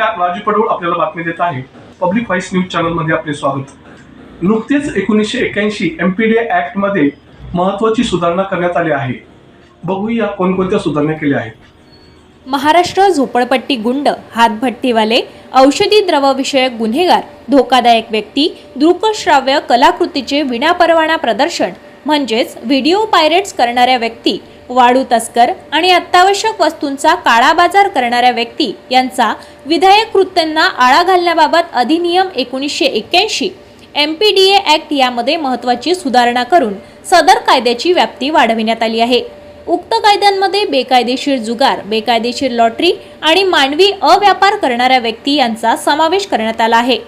पडवळ आपल्याला बातमी देत आहे. पब्लिक व्हॉइस न्यूज चॅनलमध्ये आपले स्वागत. नुकतेच एकोणीसशे एक्याऐंशी एम पी डी ॲक्टमध्ये महत्त्वाची सुधारणा करण्यात आली आहे. बघूया कोणकोणत्या सुधारणा केल्या आहेत. महाराष्ट्र झोपडपट्टी गुंड हातभट्टीवाले औषधी द्रवविषयक गुन्हेगार धोकादायक व्यक्ती दृकश्राव्य कलाकृतीचे विनापरवाना प्रदर्शन म्हणजेच व्हिडिओ पायरेट्स करणाऱ्या व्यक्ती वाढू तस्कर आणि अत्यावश्यक वस्तूंचा काळा बाजार करणाऱ्या व्यक्ती यांचा विधायक कृत्यांना आळा घालण्याबाबत अधिनियम एकोणीसशे एक्क्याऐंशी M P D A act यामध्ये महत्त्वाची सुधारणा करून सदर कायद्याची व्याप्ती वाढविण्यात आली आहे. उक्त कायद्यांमध्ये बेकायदेशीर जुगार बेकायदेशीर लॉटरी आणि मानवी अव्यापार करणाऱ्या व्यक्ती यांचा समावेश करण्यात आला आहे.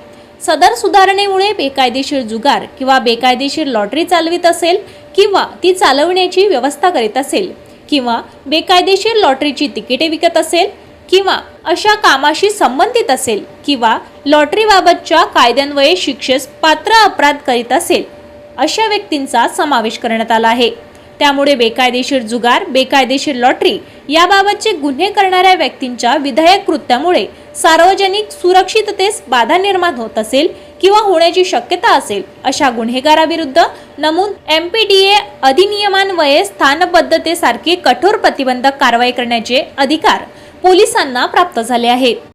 सदर सुधारणेमुळे बेकायदेशीर जुगार किंवा बेकायदेशीर लॉटरी चालवित असेल किंवा ती चालवण्याची व्यवस्था करीत असेल किंवा बेकायदेशीर लॉटरीची तिकिटे विकत असेल किंवा अशा कामाशी संबंधित असेल किंवा लॉटरीबाबतच्या कायद्यान्वये शिक्षेस पात्र अपराध करीत असेल अशा व्यक्तींचा समावेश करण्यात आला आहे. त्यामुळे बेकायदेशीर जुगार बेकायदेशीर लॉटरी याबाबतचे गुन्हे करणाऱ्या व्यक्तींच्या विधायक कृत्यामुळे सार्वजनिक सुरक्षिततेस बाधा निर्माण होत असेल किंवा होण्याची शक्यता असेल अशा गुन्हेगाराविरुद्ध नमूद एम पी डी ए अधिनियमान्वये स्थानबद्धतेसारखी कठोर प्रतिबंधक कारवाई करण्याचे अधिकार पोलिसांना प्राप्त झाले आहेत.